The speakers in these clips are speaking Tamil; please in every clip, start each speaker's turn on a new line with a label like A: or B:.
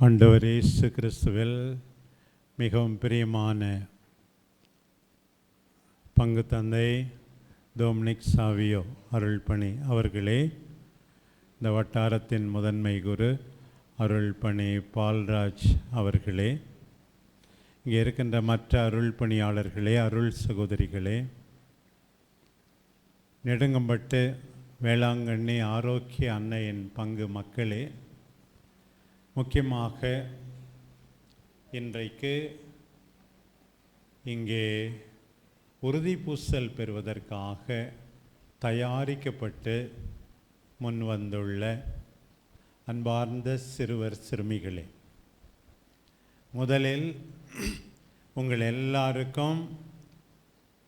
A: ஆண்டவர் இயேசு கிறிஸ்துவில் மிகவும் பிரியமான பங்கு தந்தை டோம்னிக் சாவியோ அருள்பணி அவர்களே இந்த வட்டாரத்தின் முதன்மை குரு அருள்பணி பால்ராஜ் அவர்களே இங்கே இருக்கின்ற மற்ற அருள் பணியாளர்களே அருள் சகோதரிகளே நெடுங்கம்பட்டு வேளாங்கண்ணி ஆரோக்கிய அன்னையின் பங்கு மக்களே முக்கியமாக இன்றைக்கு இங்கே உறுதி பூசல் பெறுவதற்காக தயாரிக்கப்பட்டு முன் வந்துள்ள அன்பார்ந்த சிறுவர் சிறுமிகளே முதலில் உங்கள் எல்லாருக்கும்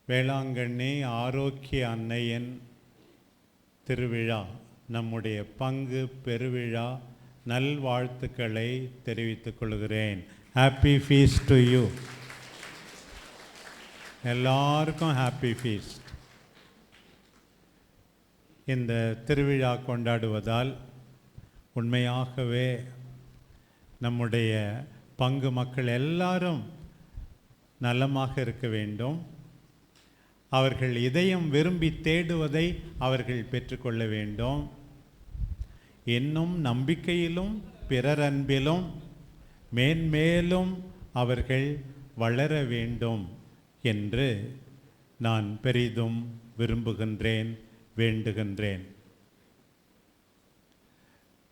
A: வேளாங்கண்ணி ஆரோக்கிய அன்னையின் திருவிழா நம்முடைய பங்கு பெருவிழா நல்வாழ்த்துக்களை தெரிவித்துக் கொள்கிறேன். ஹாப்பி ஃபீஸ்ட் டு யூ எல்லாருக்கும் ஹாப்பி ஃபீஸ்ட் இந்த திருவிழா கொண்டாடுவதால் உண்மையாகவே நம்முடைய பங்கு மக்கள் எல்லாரும் நலமாக இருக்க வேண்டும். அவர்கள் இதயம் விரும்பி தேடுவதை அவர்கள் பெற்றுக்கொள்ள வேண்டும். இன்னும் நம்பிக்கையிலும் பிறர் அன்பிலும் மேன்மேலும் அவர்கள் வளர வேண்டும் என்று நான் பெரிதும் விரும்புகின்றேன் வேண்டுகின்றேன்.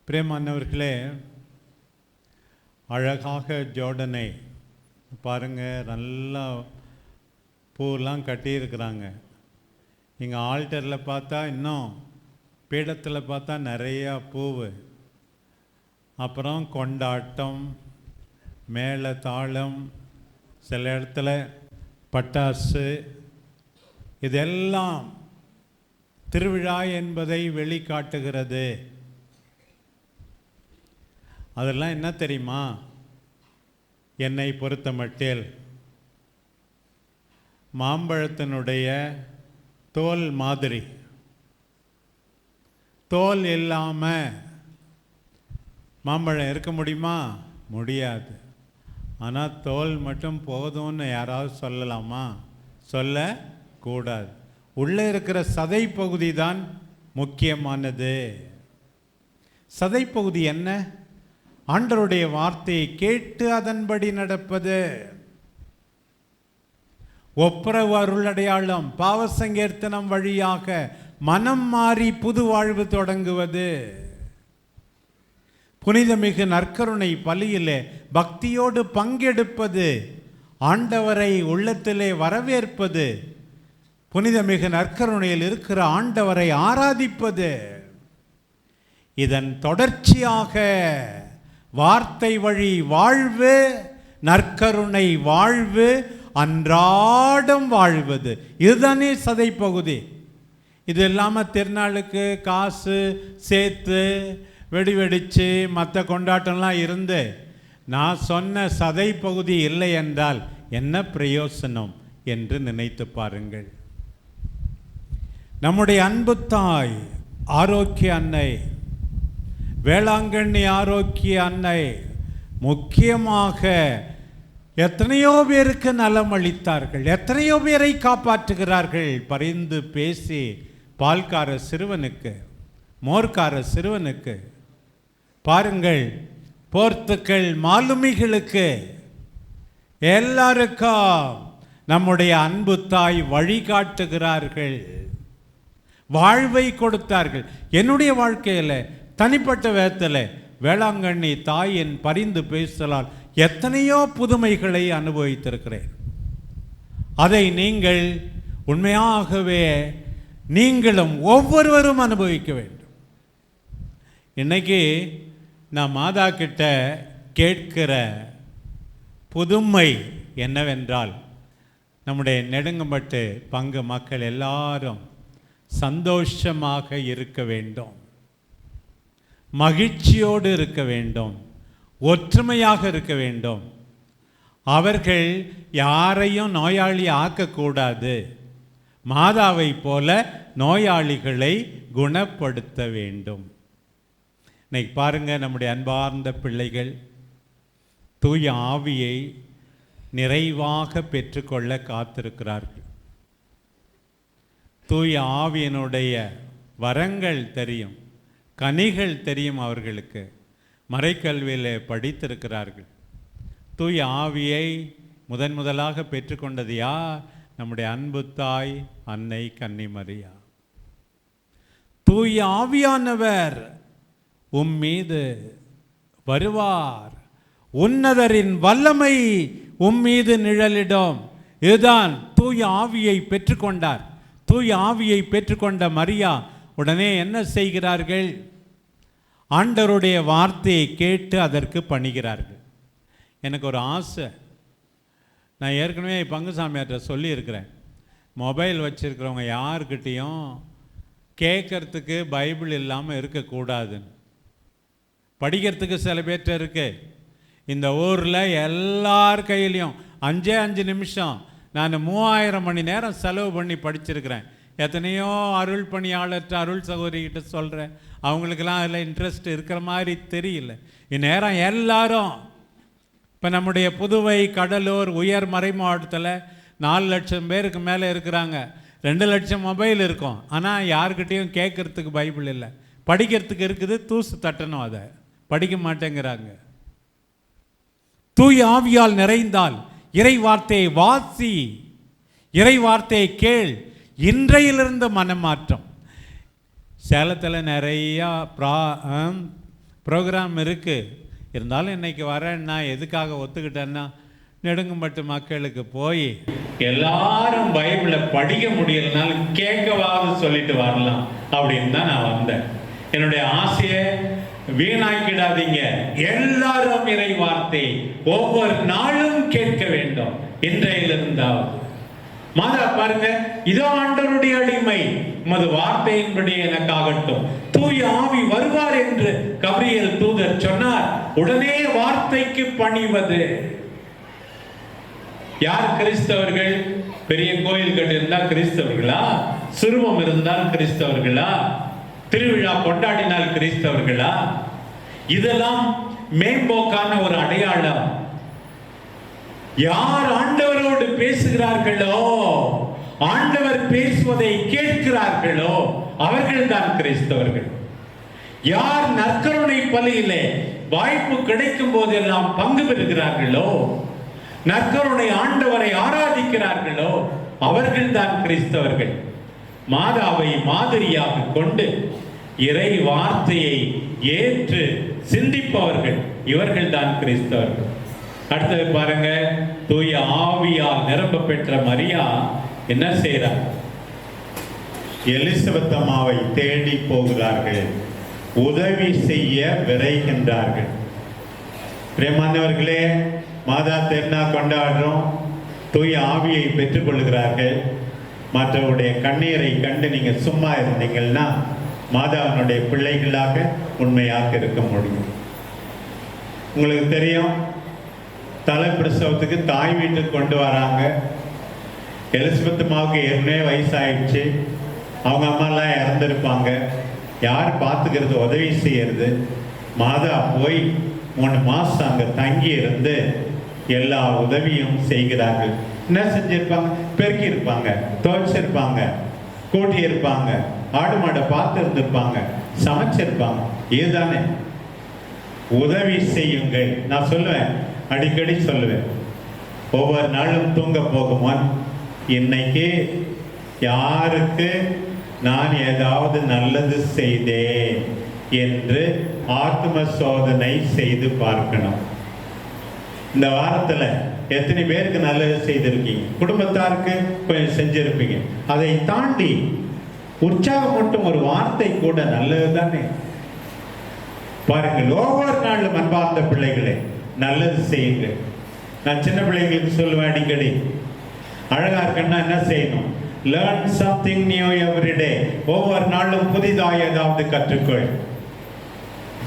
A: பிரேமானவர்களே அழகாக ஜோர்டனை பாருங்கள் நல்லா பூலாம் கட்டியிருக்கிறாங்க. இங்கே ஆல்டரில் பார்த்தா இன்னும் பீடத்தில் பார்த்தா நிறையா பூவு. அப்புறம் கொண்டாட்டம் மேலே தாளம் சில இடத்துல பட்டாசு. இதெல்லாம் திருவிழா என்பதை வெளிக்காட்டுகிறது. அதெல்லாம் என்ன தெரியுமா? என்னை பொறுத்த மட்டில் மாம்பழத்தினுடைய தோல் மாதிரி. தோல் இல்லாமல் மாம்பழம் இருக்க முடியுமா? முடியாது. ஆனால் தோல் மட்டும் போதும்னு யாராவது சொல்லலாமா? சொல்லக்கூடாது. உள்ளே இருக்கிற சதை பகுதி தான் முக்கியமானது. சதை பகுதி என்ன? ஆண்டருடைய வார்த்தையை கேட்டு அதன்படி நடப்பது. ஒப்புரவு அருளடையாளம் அடையாளம் சங்கீர்த்தனம் வழியாக மனம் மாறி புது வாழ்வு தொடங்குவது. புனிதமிகு நற்கருணை பலியிலே பக்தியோடு பங்கெடுப்பது. ஆண்டவரை உள்ளத்திலே வரவேற்பது. புனிதமிகு நற்கருணையில் இருக்கிற ஆண்டவரை ஆராதிப்பது. இதன் தொடர்ச்சியாக வார்த்தை வழி வாழ்வு நற்கருணை வாழ்வு அன்றாடம் வாழ்வது. இதுதானே சதை பகுதி இது இல்லாமல் திருநாளுக்கு காசு சேர்த்து வெடி வெடித்து மற்ற கொண்டாட்டம்லாம் இருந்து நான் சொன்ன சதை பகுதி இல்லை என்றால் என்ன பிரயோசனம் என்று நினைத்து பாருங்கள். நம்முடைய அன்பு தாய் ஆரோக்கிய அன்னை வேளாங்கண்ணி ஆரோக்கிய அன்னை முக்கியமாக எத்தனையோ பேருக்கு நலம் அளித்தார்கள் எத்தனையோ பேரை காப்பாற்றுகிறார்கள் பரிந்து பேசி பால்கார சிறுவனுக்கு மோர்க்கார சிறுவனுக்கு பாருங்கள் போர்த்துக்கள் மாலுமிகளுக்கு எல்லாருக்கும் நம்முடைய அன்பு தாய் வழிகாட்டுகிறார்கள். வாழ்வை கொடுத்தார்கள். என்னுடைய வாழ்க்கையில் தனிப்பட்ட விதத்தில் வேளாங்கண்ணி தாயின் பரிந்து பேசலால் எத்தனையோ புதுமைகளை அனுபவித்திருக்கிறேன். அதை நீங்கள் உண்மையாகவே நீங்களும் ஒவ்வொருவரும் அனுபவிக்க வேண்டும். இன்றைக்கி நான் மாதா கிட்ட கேட்கிற புதுமை என்னவென்றால் நம்முடைய நெடுங்கம்பட்டு பங்கு மக்கள் எல்லாரும் சந்தோஷமாக இருக்க வேண்டும். மகிழ்ச்சியோடு இருக்க வேண்டும். ஒற்றுமையாக இருக்க வேண்டும். அவர்கள் யாரையும் நோயாளி ஆக்கக்கூடாது. மாதாவை போல நோயாளிகளை குணப்படுத்த வேண்டும். இன்னைக்கு பாருங்க நம்முடைய அன்பார்ந்த பிள்ளைகள் தூய ஆவியை நிறைவாக பெற்றுக்கொள்ள காத்திருக்கிறார்கள். தூய ஆவியனுடைய வரங்கள் தெரியும் கனிகள் தெரியும் அவர்களுக்கு. மறைக்கல்வியில் படித்திருக்கிறார்கள். தூய ஆவியை முதன் முதலாக பெற்றுக்கொண்டது யார்? நம்முடைய அன்பு தாய் அன்னை கன்னிமரியா. தூய ஆவியானவர் உம் மீது வருவார். உன்னதரின் வல்லமை உம் மீது நிழலிடும். இதுதான் தூய ஆவியை பெற்றுக்கொண்டார். தூய ஆவியை பெற்றுக்கொண்ட மரியா உடனே என்ன செய்கிறார்கள்? ஆண்டருடைய வார்த்தையை கேட்டு அதற்கு பணிகிறார்கள். எனக்கு ஒரு ஆசை. நான் ஏற்கனவே பங்குசாமியார்கிட்ட சொல்லியிருக்கிறேன். மொபைல் வச்சுருக்கிறவங்க யாருக்கிட்டேயும் கேட்குறதுக்கு பைபிள் இல்லாமல் இருக்கக்கூடாதுன்னு. படிக்கிறதுக்கு சில பேர்கிட்ட இருக்கு. இந்த ஊரில் எல்லார் கையிலையும் அஞ்சே அஞ்சு நிமிஷம் நான் மூவாயிரம் மணி நேரம் செலவு பண்ணி படிச்சிருக்கிறேன். எத்தனையோ அருள் பணியாளர்கிட்ட அருள் சகோதரிகிட்ட சொல்கிறேன் அவங்களுக்கெல்லாம் அதில் இன்ட்ரெஸ்ட் இருக்கிற மாதிரி தெரியல. இந்நேரம் எல்லாரும் இப்போ நம்முடைய புதுவை கடலூர் உயர் மறை மாவட்டத்தில் நாலு லட்சம் பேருக்கு மேலே இருக்கிறாங்க. ரெண்டு லட்சம் மொபைல் இருக்கும். ஆனால் யாருக்கிட்டேயும் கேட்கறதுக்கு பைபிள் இல்லை. படிக்கிறதுக்கு இருக்குது தூசு தட்டணும் அதை. படிக்க மாட்டேங்கிறாங்க. தூய் ஆவியால் நிறைந்தால் இறை வார்த்தையை வாசி இறை வார்த்தையை கேள். இன்றையிலிருந்து மனமாற்றம். சேலத்தில் நிறையா ப்ரா ப்ரோக்ராம் இருக்குது இருந்தாலும் இன்னைக்கு நான் எதுக்காக ஒத்துக்கிட்டேன்னா நெடுங்கும்பட்டு மக்களுக்கு போய் எல்லாரும் பைபிளை படிக்க முடியலனாலும் கேட்கவாவது சொல்லிட்டு வரலாம் அப்படின்னு தான் நான் வந்தேன். என்னுடைய ஆசையை வீணாக்கிடாதீங்க. எல்லாரும் இறை வார்த்தை ஒவ்வொரு நாளும் கேட்க வேண்டும். இன்றையிலிருந்தாவது மாதா பாருங்க இதோ ஆண்டவருடைய அடிமை. உமது வார்த்தையின்படி எனக்காகட்டும். தூய ஆவி வருவார் என்று கபிரியல் தூதர் சொன்னார். உடனே வார்த்தைக்கு பணிவது. யார் கிறிஸ்தவர்கள்? பெரிய கோயில் இருந்தால் கிறிஸ்தவர்களா? சிறுவம் இருந்தால் கிறிஸ்தவர்களா? திருவிழா கொண்டாடினால் கிறிஸ்தவர்களா? இதெல்லாம் மேம்போக்கான ஒரு அடையாளம். யார் ஆண்டவரோடு பேசுகிறார்களோ ஆண்டவர் பேசுவதை கேட்கிறார்களோ அவர்கள்தான் கிறிஸ்தவர்கள். யார் நற்கருணை பலியிலே வாய்ப்பு கிடைக்கும் போதெல்லாம் பங்கு பெறுகிறார்களோ நற்கருணை ஆண்டவரை ஆராதிக்கிறார்களோ அவர்கள்தான் கிறிஸ்தவர்கள். மாதாவை மாதிரியாக கொண்டு இறை வார்த்தையை ஏற்று சிந்திப்பவர்கள் இவர்கள்தான் கிறிஸ்தவர்கள். அடுத்தது பாருங்க தூய ஆவியால் நிரம்ப பெற்ற மரியா என்ன செய்கிறார்?
B: எலிசபெத் அம்மாவை தேடி போகிறார்கள். உதவி செய்ய விரைகின்றார்கள். பிரியமானவர்களே மாதா தென்னா கொண்டாடுறோம்? தூய ஆவியை பெற்றுக்கொள்கிறார்கள். மற்றவருடைய கண்ணீரை கண்டு நீங்கள் சும்மா இருந்தீங்கன்னா மாதாவினுடைய பிள்ளைகளாக உண்மையாக இருக்க முடியும். உங்களுக்கு தெரியும் தலை பிரசவத்துக்கு தாய் வீட்டுக்கு கொண்டு வராங்க. எலிசபெத் அம்மாவுக்கு ஏற்கனவே வயசாயிடுச்சு. அவங்க அம்மாலாம் இறந்துருப்பாங்க. யார் பார்த்துக்கிறது உதவி செய்யறது? மாதா போய் மூணு மாதம் அங்கே தங்கி இருந்து எல்லா உதவியும் செய்கிறார்கள். என்ன செஞ்சிருப்பாங்க? பெருக்கி இருப்பாங்க துவைச்சிருப்பாங்க கூட்டி இருப்பாங்க ஆடு மாடை பார்த்து இருந்திருப்பாங்க சமைச்சிருப்பாங்க. இதுதானே. உதவி செய்யுங்கள். நான் சொல்லுவேன் அடிக்கடி சொல்லுவேன். ஒவ்வொரு நாளும் தூங்க போகுமான். இன்னைக்கு யாருக்கு நான் ஏதாவது நல்லது செய்தேன் என்று ஆத்ம சோதனை செய்து பார்க்கணும். இந்த வாரத்தில் எத்தனை பேருக்கு நல்லது செய்திருக்கீங்க? குடும்பத்தாருக்கு கொஞ்சம் செஞ்சிருப்பீங்க. அதை தாண்டி உற்சாகம் மட்டும் ஒரு வார்த்தை கூட நல்லது தானே பாருங்கள் ஒவ்வொரு நாளும் அன்பார்ந்த பிள்ளைகளே நல்லது செய்யுங்க. நான் சின்ன பிள்ளைங்களுக்கு சொல்லுவேன் அடிக்கடி அழகாக இருக்குன்னா என்ன செய்யணும்? Learn something new every day ஒவ்வொரு நாளும் புதிதாக ஏதாவது கற்றுக்கொள்.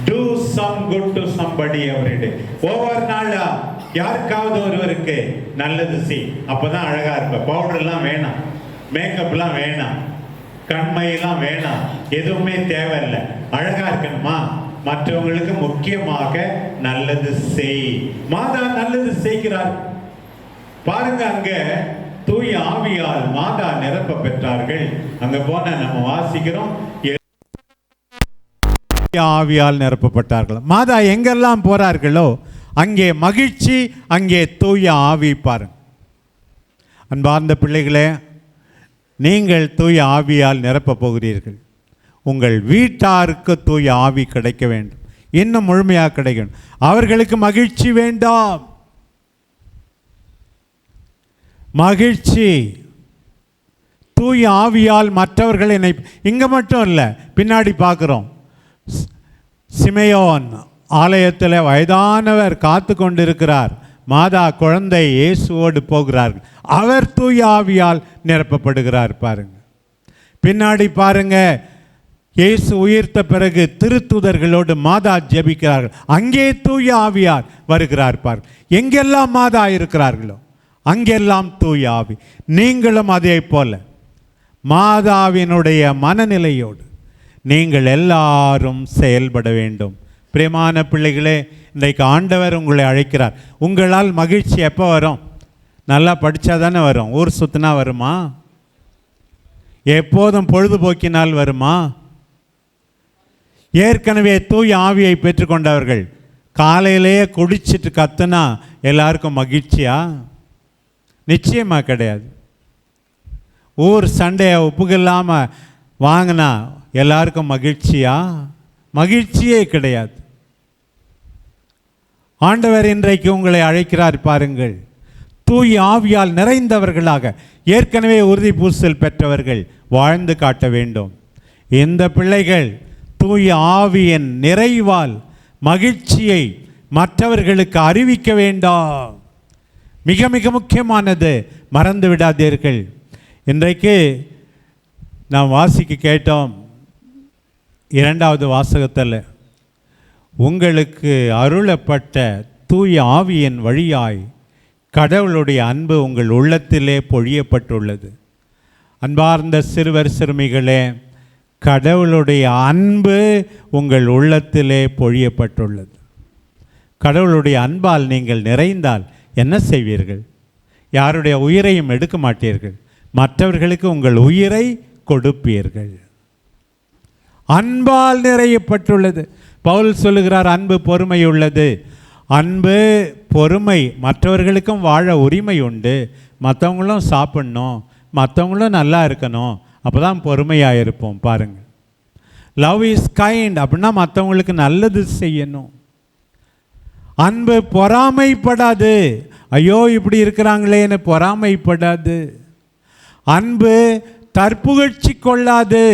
B: Do some good to somebody every day ஒவ்வொரு நாளா? யாருக்காவது ஒருவருக்கு நல்லது செய். அப்போதான் அழகாக இருப்ப. பவுடர்லாம் வேணாம். மேக்கப்லாம் வேணாம். கண்மையெல்லாம் வேணாம். எதுவுமே தேவையில்லை. அழகாக இருக்கணுமா? மற்றவங்களுக்கு முக்கியமாக நல்லது செய். மாதா நல்லது செய்கிறார். பாருங்க அங்க தூய ஆவியால் மாதா நிரப்ப பெற்றார்கள். அங்க போன நம்ம வாசிக்கிறோம்.
A: ஆவியால் நிரப்பப்பட்டார்கள். மாதா எங்கெல்லாம் போறார்களோ அங்கே மகிழ்ச்சி அங்கே தூய ஆவி பாருங்க. அன்பார்ந்த பிள்ளைகளே நீங்கள் தூய ஆவியால் நிரப்பப் போகிறீர்கள். உங்கள் வீட்டாருக்கு தூய ஆவி கிடைக்க வேண்டும். இன்னும் முழுமையாக கிடைக்கணும் அவர்களுக்கு மகிழ்ச்சி வேண்டாம். மகிழ்ச்சி. தூய ஆவியால் மற்றவர்கள் என்னை இங்கே மட்டும் இல்லை பின்னாடி பார்க்குறோம். சிமையோன் ஆலயத்தில் வயதானவர் காத்து கொண்டிருக்கிறார். மாதா குழந்தை இயேசுவோடு போகிறார்கள். அவர் தூய ஆவியால் நிரப்பப்படுகிறார் பாருங்க. பின்னாடி பாருங்க இயேசு உயிர்த்த பிறகு திருத்துதர்களோடு மாதா ஜெபிக்கிறார்கள். அங்கே தூய ஆவியார் வருகிறார் பார். எங்கெல்லாம் மாதா இருக்கிறார்களோ அங்கெல்லாம் தூய ஆவி. நீங்களும் அதே போல மாதாவினுடைய மனநிலையோடு நீங்கள் எல்லாரும் செயல்பட வேண்டும். பிரியமான பிள்ளைகளே இன்றைக்கு ஆண்டவர் உங்களை அழைக்கிறார். உங்களால் மகிழ்ச்சி எப்போ வரும்? நல்லா படித்தா தானே வரும்? ஊர் சுத்தினா வருமா? எப்போதும் பொழுதுபோக்கினால் வருமா? ஏற்கனவே தூய ஆவியை பெற்றுக்கொண்டவர்கள். காலையிலேயே குடிச்சிட்டு கத்துனா எல்லாருக்கும் மகிழ்ச்சியா? நிச்சயமாக கிடையாது. ஊர் சண்டையை ஒப்புக்கல்லாமல் வாங்கினா எல்லாருக்கும் மகிழ்ச்சியா? மகிழ்ச்சியே கிடையாது. ஆண்டவர் இன்றைக்கு உங்களை அழைக்கிறார் பாருங்கள். தூய் ஆவியால் நிறைந்தவர்களாக ஏற்கனவே உறுதி பூசல் பெற்றவர்கள் வாழ்ந்து காட்ட வேண்டும். இந்த பிள்ளைகள் தூய ஆவியின் நிறைவால் மகிழ்ச்சியை மற்றவர்களுக்கு அறிவிக்க வேண்டாம். மிக மிக முக்கியமானது மறந்து விடாதீர்கள். இன்றைக்கு நாம் வாசிக்க கேட்டோம் இரண்டாவது வாசகத்தில் உங்களுக்கு அருளப்பட்ட தூய ஆவியின் வழியாய் கடவுளுடைய அன்பு உங்கள் உள்ளத்திலே பொழியப்பட்டுள்ளது. அன்பார்ந்த சிறுவர் சிறுமிகளே கடவுளுடைய அன்பு உங்கள் உள்ளத்திலே பொழியப்பட்டுள்ளது. கடவுளுடைய அன்பால் நீங்கள் நிறைந்தால் என்ன செய்வீர்கள்? யாருடைய உயிரையும் எடுக்க மாட்டீர்கள். மற்றவர்களுக்கு உங்கள் உயிரை கொடுப்பீர்கள். அன்பால் நிறையப்பட்டுள்ளது. பவுல் சொல்லுகிறார் அன்பு பொறுமை உள்ளது. அன்பு பொறுமை மற்றவர்களுக்கும் வாழ உரிமை உண்டு. மற்றவங்களும் சாப்பிட்ணும். மற்றவங்களும் நல்லா இருக்கணும். அப்போ தான் பொறுமையாக இருப்போம் பாருங்கள் லவ் இஸ் கைண்ட் அப்படின்னா மற்றவங்களுக்கு நல்லது செய்யணும். அன்பு பொறாமைப்படாது. ஐயோ இப்படி இருக்கிறாங்களேன்னு பொறாமைப்படாது. அன்பு தற்புகழ்ச்சி கொள்ளாது.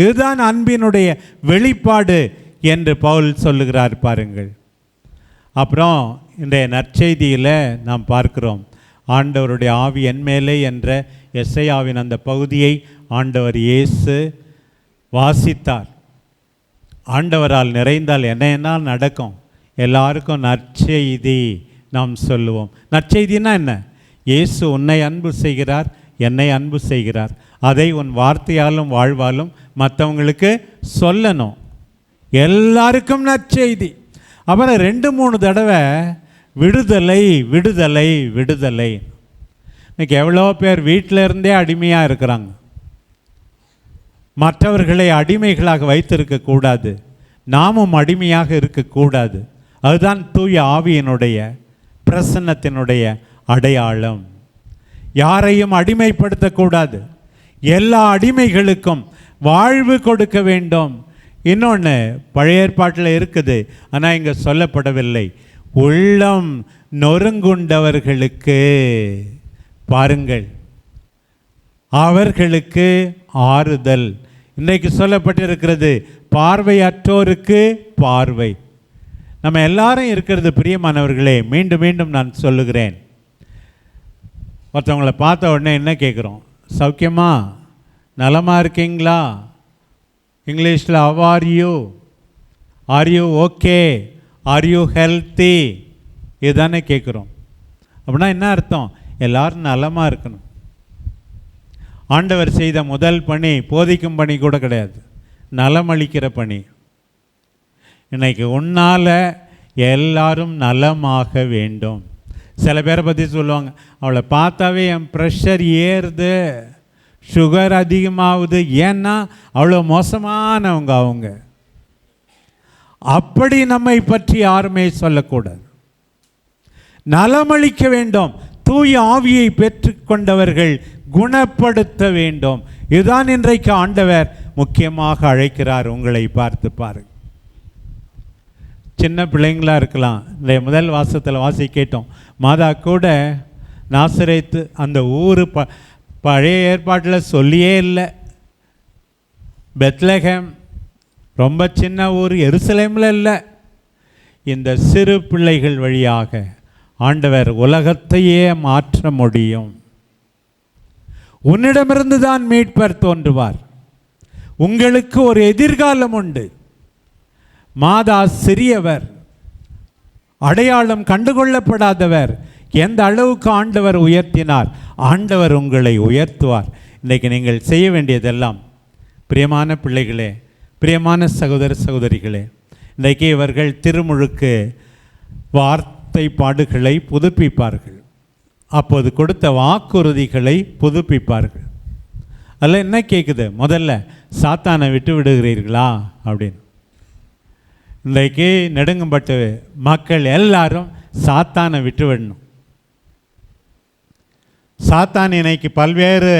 A: இதுதான் அன்பினுடைய வெளிப்பாடு என்று பவுல் சொல்லுகிறார் பாருங்கள். அப்புறம் இன்றைய நற்செய்தியில் நாம் பார்க்கிறோம். ஆண்டவருடைய ஆவி என் மேலே என்ற எஸ்ஐயாவின் அந்த பகுதியை ஆண்டவர் இயேசு வாசித்தார். ஆண்டவரால் நிறைந்தால் என்ன என்ன நடக்கும்? எல்லாருக்கும் நற்செய்தி நாம் சொல்லுவோம். நற்செய்தினா என்ன? இயேசு உன்னை அன்பு செய்கிறார் என்னை அன்பு செய்கிறார். அதை உன் வார்த்தையாலும் வாழ்வாலும் மற்றவங்களுக்கு சொல்லணும். எல்லாருக்கும் நற்செய்தி. அப்புறம் ரெண்டு மூணு தடவை விடுதலை விடுதலை விடுதலை. இன்னைக்கு எவ்வளோ பேர் வீட்டில் இருந்தே அடிமையாக இருக்கிறாங்க. மற்றவர்களை அடிமைகளாக வைத்திருக்கக்கூடாது. நாமும் அடிமையாக இருக்கக்கூடாது. அதுதான் தூய ஆவியினுடைய பிரசன்னத்தினுடைய அடையாளம். யாரையும் அடிமைப்படுத்தக்கூடாது. எல்லா அடிமைகளுக்கும் வாழ்வு கொடுக்க வேண்டும். இன்னொன்று பழைய ஏற்பாட்டில் இருக்குது ஆனால் இங்கே சொல்லப்படவில்லை. உள்ளம் நொறுங்குண்டவர்களுக்கு பாருங்கள். அவர்களுக்கு ஆறுதல். இன்றைக்கு சொல்லப்பட்டிருக்கிறது பார்வையற்றோருக்கு பார்வை. நம்ம எல்லாரும் இருக்கிறது பிரியமானவர்களே மீண்டும் மீண்டும் நான் சொல்லுகிறேன். ஒருத்தவங்களை பார்த்த உடனே என்ன கேட்குறோம்? சௌக்கியமா? நலமாக இருக்கீங்களா? இங்கிலீஷில் how you are you okay are you healthy இதுதானே கேட்குறோம். அப்படின்னா என்ன அர்த்தம்? எல்லோரும் நலமாக இருக்கணும். ஆண்டவர் செய்த முதல் பணி போதிக்கும் பணி கூட கிடையாது. நலமளிக்கிற பணி. இன்னைக்கு உன்னால் எல்லாரும் நலமாக வேண்டும். சில பேரை பற்றி சொல்லுவாங்க அவளை பார்த்தாவே என் ப்ரெஷர் ஏறுது. சுகர் அதிகமாகுது. ஏன்னா அவ்வளோ மோசமானவங்க அவங்க. அப்படி நம்மை பற்றி யாருமே சொல்லக்கூடாது. நலமளிக்க வேண்டும். தூய ஆவியை பெற்றுக்கொண்டவர்கள் குணப்படுத்த வேண்டும். இதுதான் இன்றைக்கு ஆண்டவர் முக்கியமாக அழைக்கிறார் உங்களை பார்த்து பாரு. சின்ன பிள்ளைங்களா இருக்கலாம். இந்த முதல் வாசத்தில் வாசி கேட்டோம் மாதா கூட நாசரைத்து அந்த ஊர் ப பழைய ஏற்பாட்டில் சொல்லியே இல்லை. பெத்லஹேம் ரொம்ப சின்ன ஊர் எருசலேமில் இல்லை. இந்த சிறு பிள்ளைகள் வழியாக ஆண்டவர் உலகத்தையே மாற்ற முடியும். உன்னிடமிருந்து தான் மீட்பர் தோன்றுவார். உங்களுக்கு ஒரு எதிர்காலம் உண்டு. மாதா சிறியவர் அடையாளம் கண்டுகொள்ளப்படாதவர் எந்த அளவுக்கு ஆண்டவர் உயர்த்தினார் ஆண்டவர் உங்களை உயர்த்துவார். இன்றைக்கு நீங்கள் செய்ய வேண்டியதெல்லாம் பிரியமான பிள்ளைகளே பிரியமான சகோதர சகோதரிகளே இன்றைக்கு இவர்கள் திருமுழுக்கு வார்த்தை பாடுகளை புதுப்பிப்பார்கள். அப்போது கொடுத்த வாக்குறுதிகளை புதுப்பிப்பார்கள். அதில் என்ன கேட்குது முதல்ல சாத்தானை விட்டு விடுகிறீர்களா? அப்படின்னு. இன்றைக்கு நெடுங்கம்பட்டு மக்கள் எல்லாரும் சாத்தானை விட்டு விடணும். சாத்தான் இன்னைக்கு பல்வேறு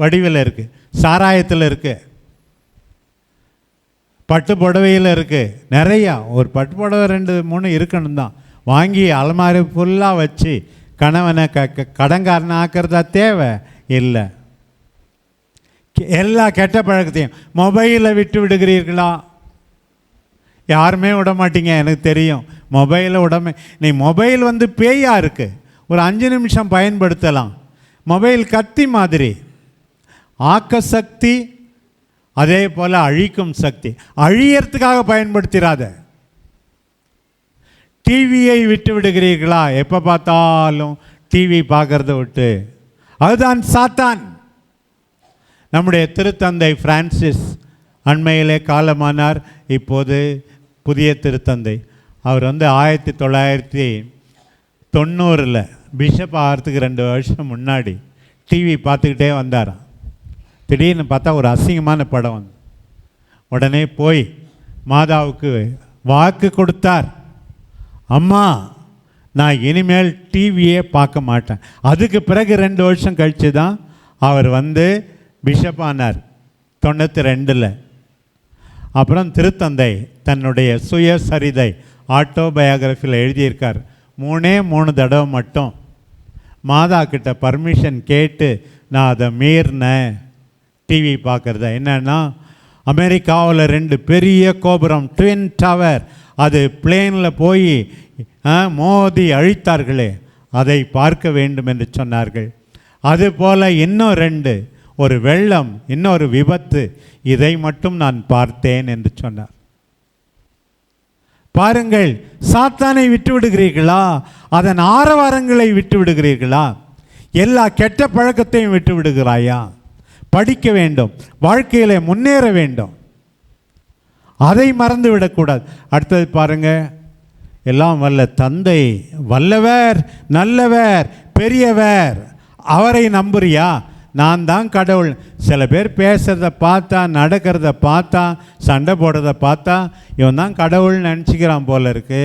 A: வடிவில் இருக்குது சாராயத்தில் இருக்குது பட்டு புடவையில் இருக்குது நிறையா. ஒரு பட்டு புடவை ரெண்டு மூணு இருக்கணும் தான் வாங்கி அலமாரி ஃபுல்லாக வச்சு கணவனை க க ஆக்கிறதா தேவை? இல்லை. கெ- எல்லா கெட்ட பழக்கத்தையும். மொபைலை விட்டு விடுகிறீர்களா? யாருமே விட மாட்டீங்க எனக்கு தெரியும். மொபைலை உடமை. நீ மொபைல் வந்து பேயாக இருக்குது ஒரு அஞ்சு நிமிஷம் பயன்படுத்தலாம். மொபைல் கத்தி மாதிரி. ஆக்க சக்தி அதே போல் அழிக்கும் சக்தி. அழியறதுக்காக பயன்படுத்திடாத டிவியை விட்டு விடுகிறீர்களா எப்போ பார்த்தாலும் டிவி பார்க்கறத விட்டு. அதுதான் சாத்தான். நம்முடைய திருத்தந்தை பிரான்சிஸ் அண்மையிலே காலமானார். இப்போது புதிய திருத்தந்தை. அவர் வந்து ஆயிரத்தி தொள்ளாயிரத்தி தொண்ணூறில் பிஷப் ஆகிறதுக்கு ரெண்டு வருஷம் முன்னாடி டிவி பார்த்துக்கிட்டே வந்தாராம். திடீர்னு பார்த்தா ஒரு அசிங்கமான படம் வந்து. உடனே போய் மாதாவுக்கு வாக்கு கொடுத்தார். அம்மா நான் இனிமேல் டிவியே பார்க்க மாட்டேன். அதுக்கு பிறகு ரெண்டு வருஷம் கழித்து தான் அவர் வந்து பிஷப் ஆனார். தொண்ணூற்றி ரெண்டில் அப்புறம் திருத்தந்தை தன்னுடைய சுயசரிதை ஆட்டோபயோகிராஃபியில் எழுதியிருக்கார். மூணே மூணு தடவை மட்டும். மாதா கிட்ட பர்மிஷன் கேட்டு நான் அதை மீறினேன். டிவி பார்க்குறத? என்னென்னா அமெரிக்காவில் ரெண்டு பெரிய கோபுரம் ட்வின் டவர் அது பிளேனில் போய் ஆ, மோதி அழித்தார்களே அதை பார்க்க வேண்டும் என்று சொன்னார்கள். அதுபோல் இன்னும் ரெண்டு ஒரு வெள்ளம் இன்னொரு விபத்து இதை மட்டும் நான் பார்த்தேன் என்று சொன்னார். பாருங்கள் சாத்தானை விட்டு விடுகிறீர்களா அதன் ஆரவாரங்களை விட்டு விடுகிறீர்களா எல்லா கெட்ட பழக்கத்தையும் விட்டு விடுகிறாயா படிக்க வேண்டும் வாழ்க்கையில் முன்னேற வேண்டும். அதை மறந்து விடக்கூடாது அடுத்தது பாருங்கள் எல்லாம் வல்ல தந்தை வல்லவர் நல்லவர் பெரியவர். அவரை நம்புறியா? நான் தான் கடவுள். சில பேர் பேசுகிறத பார்த்தா நடக்கிறத பார்த்தா சண்டை போடுறத பார்த்தா இவன் தான் கடவுள்னு நினச்சிக்கிறான் போல இருக்கு.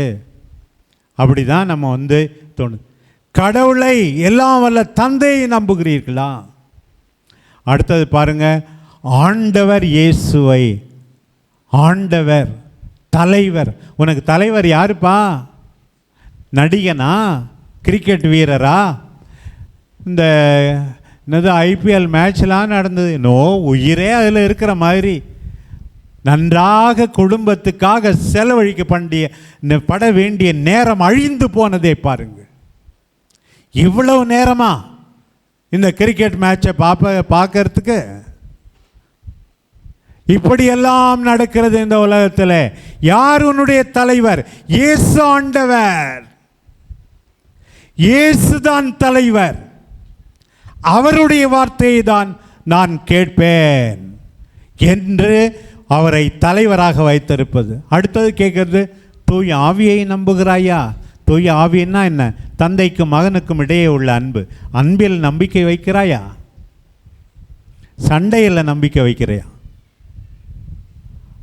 A: அப்படி தான் நம்ம வந்து தோணு கடவுளை எல்லாம் வல்ல தந்தையை நம்புகிறீர்களா? அடுத்தது பாருங்கள் ஆண்டவர் இயேசுவை ஆண்டவர் தலைவர். உனக்கு தலைவர் யாருப்பா? நடிகனா? கிரிக்கெட் வீரரா? இந்த என்னது ஐபிஎல் மேட்ச்லாம் நடந்தது? நோ உயிரே அதில் இருக்கிற மாதிரி. நன்றாக குடும்பத்துக்காக செலவழிக்க பண்ணிய பட வேண்டிய நேரம் அழிந்து போனதே பாருங்க. இவ்வளவு நேரமா இந்த கிரிக்கெட் மேட்சை பார்ப்ப பார்க்கறதுக்கு இப்படியெல்லாம் நடக்கிறது இந்த உலகத்தில். யார் உன்னுடைய தலைவர்? இயேசு ஆண்டவர். இயேசுதான் தலைவர். அவருடைய வார்த்தையை தான் நான் கேட்பேன் என்று அவரை தலைவராக வைத்திருப்பது. அடுத்தது கேட்குறது தூய ஆவியை நம்புகிறாயா? தூய ஆவின்னா என்ன? தந்தைக்கும் மகனுக்கும் இடையே உள்ள அன்பு. அன்பில் நம்பிக்கை வைக்கிறாயா? சண்டையில் நம்பிக்கை வைக்கிறையா?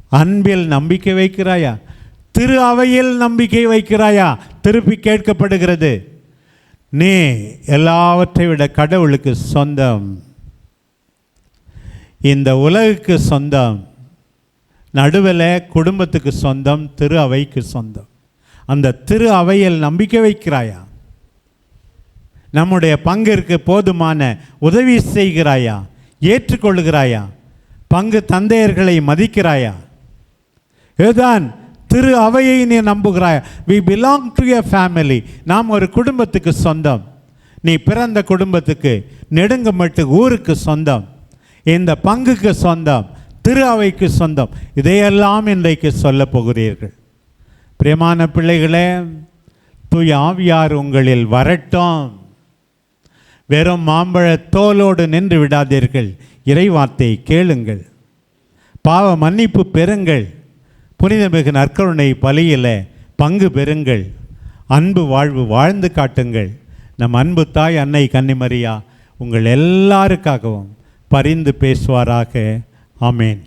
A: அன்பில் நம்பிக்கை வைக்கிறாயா? திரு அவையில் நம்பிக்கை வைக்கிறாயா? திருப்பி கேட்கப்படுகிறது. நீ எல்லாவற்றை விட கடவுளுக்கு சொந்தம். இந்த உலகுக்கு சொந்தம். நடுவில் குடும்பத்துக்கு சொந்தம் திரு அவைக்கு சொந்தம். அந்த திரு அவையில் நம்பிக்கை வைக்கிறாயா? நம்முடைய பங்கிற்கு போதுமான உதவி செய்கிறாயா? ஏற்றுக்கொள்கிறாயா? பங்கு தந்தையர்களை மதிக்கிறாயா? இதுதான் திரு அவையை நீ நம்புகிறாய்? We belong to a family நாம் ஒரு குடும்பத்துக்கு சொந்தம். நீ பிறந்த குடும்பத்துக்கு நெடுங்கமட்டு ஊருக்கு சொந்தம். இந்த பங்குக்கு சொந்தம் திரு அவைக்கு சொந்தம். இதையெல்லாம் இன்றைக்கு சொல்லப் போகிறீர்கள். பிரியமான பிள்ளைகளே தூய் ஆவியார் உங்களில் வரட்டும். வெறும் மாம்பழ தோலோடு நின்று விடாதீர்கள். இறைவார்த்தை கேளுங்கள். பாவ மன்னிப்பு பெறுங்கள். புனிதமிகு நற்கருணை பலியில் பங்கு பெறுங்கள். அன்பு வாழ்வு வாழ்ந்து காட்டுங்கள். நம் அன்பு தாய் அன்னை கன்னிமரியா உங்கள் எல்லாருக்காகவும் பரிந்து பேசுவாராக. ஆமேன்.